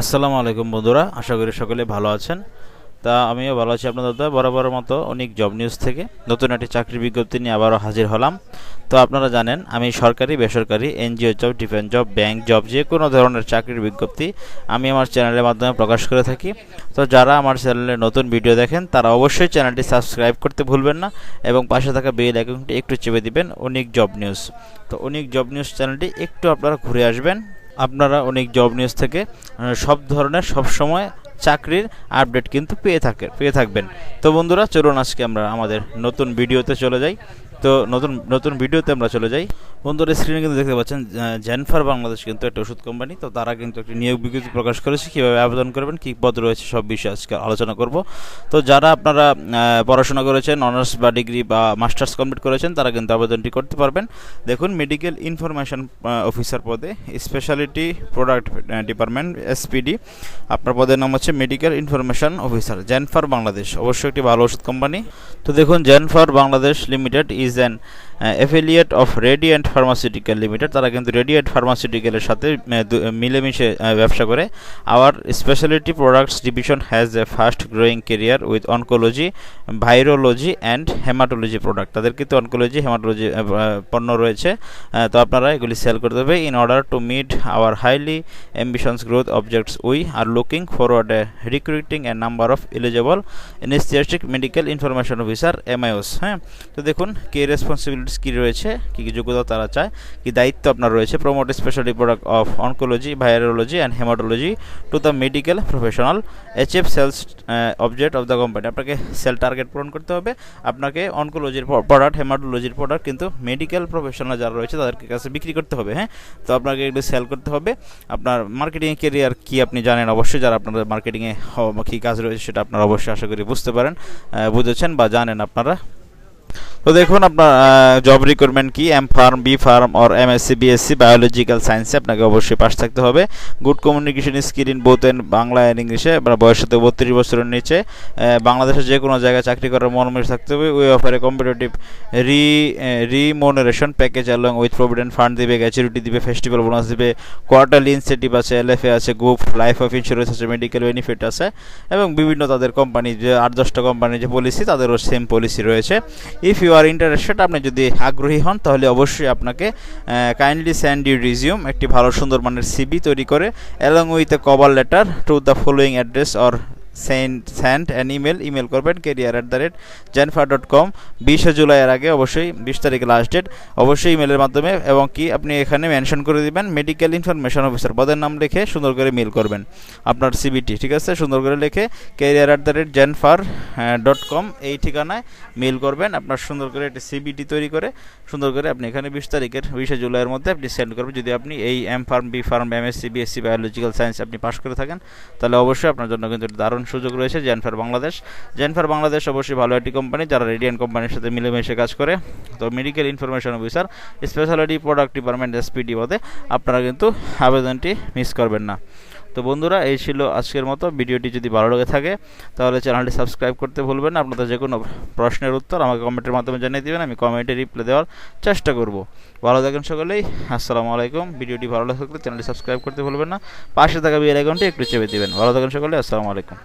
আসসালামু আলাইকুম বন্ধুরা, আশা করি সকলে ভালো আছেন। তা আমিও ভালো আছি আপনাদের দাদা, বরাবর মতো অনেক জব নিউজ থেকে। নতুন একটি চাকরির বিজ্ঞপ্তি নিয়ে আবারও হাজির হলাম। তো আপনারা জানেন, আমি সরকারি, বেসরকারি, NGO job, defence job, bank job, যে কোনো ধরনের চাকরির বিজ্ঞপ্তি আমি আমার চ্যানেলের মাধ্যমে প্রকাশ করে থাকি। তো যারা আমার চ্যানেলে নতুন ভিডিও দেখেন, তারা অবশ্যই চ্যানেলটি সাবস্ক্রাইব করতে ভুলবেন না এবং পাশে থাকা বেল আইকনটি একটু চেপে দিবেন অনেক জব নিউজ। তো অনেক জব নিউজ চ্যানেলটি একটু আপনারা ঘুরে আসবেন। আপনারা অনেক জব নিউজ থেকে সব ধরনের, সব সময় চাকরির আপডেট কিন্তু পেয়ে থাকে, পেয়ে থাকবেন। তো বন্ধুরা, চলুন আজকে আমরা আমাদের নতুন ভিডিওতে চলে যাই। তো নতুন নতুন ভিডিওতে আমরা চলে যাই। বন্ধুরা স্ক্রিনে কিন্তু দেখতে পাচ্ছেন জেনফার বাংলাদেশ কিন্তু একটা ওষুধ কোম্পানি তো তারা কিন্তু একটি নিয়োগ বিজ্ঞপ্তি প্রকাশ করেছে, কীভাবে আবেদন করবেন, কী পদ রয়েছে, সব বিষয়ে আজকে আলোচনা করব। তো যারা আপনারা পড়াশোনা করেছেন অনার্স বা ডিগ্রি বা মাস্টার্স কমপ্লিট করেছেন, তারা কিন্তু আবেদনটি করতে পারবেন। দেখুন মেডিকেল ইনফরমেশন অফিসার পদে স্পেশালিটি প্রোডাক্ট ডিপার্টমেন্ট এসপিডি আপনার পদের নাম হচ্ছে medical information officer Genfar Bangladesh, অবশ্যই একটি ভালো ওষুধ কোম্পানি তো দেখুন Genfar Bangladesh limited is reason affiliate of Radiant pharmaceutical limited তারা কিন্তু রেডিয়েন্ট ফার্মাসিউটিক্যালের সাথে মিলেমিশে ব্যবসা করে। Our speciality products division has a fast growing career with oncology virology and haematology product তাদের কিন্তু অনকোলজি হেমাটোলজি পণ্য রয়েছে। তো আপনারা এগুলি সেল করতে হবে in order to meet our highly ambitions growth objects we are looking forward a recruiting a number of eligible enthusiastic medical information officer MIOs হ্যাঁ? তো দেখুন, কি রেসপন্সিবিলিটিস কী রয়েছে? কী কী যোগ্যতা তারা চায়? কি দায়িত্ব আপনার রয়েছে? Promote speciality product of oncology virology and haematology to the medical professional HF sales object of the company আপনাকে সেল টার্গেট পূরণ করতে হবে। আপনাকে অনকোলজির প্রোডাক্ট হেমাটোলজির প্রোডাক্ট কিন্তু মেডিকেল প্রফেশনাল যারা রয়েছে তাদেরকে কাছে বিক্রি করতে হবে হ্যাঁ? তো আপনাকে এগুলো সেল করতে হবে। আপনার মার্কেটিং কেরিয়ার কি আপনি জানেন? অবশ্যই যারা আপনাদের মার্কেটিংয়ে কী কাজ রয়েছে সেটা আপনারা অবশ্যই আশা করি বুঝতে পারেন বুঝেছেন বা জানেন আপনারা। তো দেখুন আপনার জব রিক্রুটমেন্ট কি? M pharm B pharm or M Sc BSc biological সায়েন্সে আপনাকে অবশ্যই পাশ থাকতে হবে। Good communication skill in both in Bangla and ইংলিশে বয়স হতে বত্রিশ বছরের নিচে। বাংলাদেশের যে কোনো জায়গায় চাকরি করার মনোমেশ থাকতে হবে। We offer competitive re remuneration package along with provident fund দিবে গ্যাচুরিটি দিবে ফেস্টিভ্যাল বোনাস দিবে। কোয়ার্টারলি ইনসেন্টিভ আছে এলএফএ আছে গ্রুপ লাইফ অফ ইন্স্যুরেন্স আছে মেডিকেল বেনিফিট আছে। এবং বিভিন্ন তাদের কোম্পানি যে আট দশটা কোম্পানির যে পলিসি তাদেরও সেম পলিসি রয়েছে। ইফ ইউ আর ইন্টারেস্টেড আপনি যদি আগ্রহী হন, তাহলে অবশ্যই আপনাকে কাইন্ডলি স্যান্ড ইউ রিজিউম একটি ভালো সুন্দর মানের সিবি তৈরি করে along with a cover letter to the following address or send send and email email করবেন career at the rate Genfar dot com বিশে জুলাইয়ের আগে অবশ্যই বিশ তারিখ লাস্ট ডেট অবশ্যই ইমেলের মাধ্যমে এবং কি আপনি এখানে মেনশন করে দিবেন মেডিকেল ইনফরমেশন অফিসার পদের নাম লিখে সুন্দর করে মেল করবেন। আপনার সিবিটি ঠিক আছে? সুন্দর করে লিখে career at the rate Genfar dot com এই ঠিকানায় মেল করবেন। আপনার সুন্দর করে একটি সিবিটি তৈরি করে, সুন্দর করে আপনি এখানে বিশ তারিখের, বিশে জুলাইয়ের মধ্যে আপনি সেন্ড করবেন। যদি আপনি এই M pharm B pharm MSc BSc biological science আপনি পাশ করে থাকেন, তাহলে অবশ্যই আপনার জন্য কিন্তু একটা দারুণ সুযোগ রয়েছে জেনফার বাংলাদেশ জেনফার বাংলাদেশ অবশ্যই ভালো একটি কোম্পানি যারা রেডিয়ান কোম্পানির সাথে মিলেমিশে কাজ করে। তো medical information officer speciality product department SPD পদে আপনারা কিন্তু আবেদনটি মিস করবেন না। তো বন্ধুরা, এই ছিল আজকের মতো। ভিডিওটি যদি ভালো লেগে থাকে, তাহলে চ্যানেলটি সাবস্ক্রাইব করতে ভুলবেন না। আপনাদের যে কোনো প্রশ্নের উত্তর আমাকে কমেন্টের মাধ্যমে জানিয়ে দেবেন, আমি কমেন্টে রিপ্লাই দেওয়ার চেষ্টা করব। ভালো থাকেন সকলেই, আসসালামু আলাইকুম। ভিডিওটি ভালো লাগলে চ্যানেলটি সাবস্ক্রাইব করতে ভুলবেন না। পাশে থাকা বেল আইকনটি একটু চেপে দেবেন। ভালো থাকেন সকলে, আসসালামু আলাইকুম।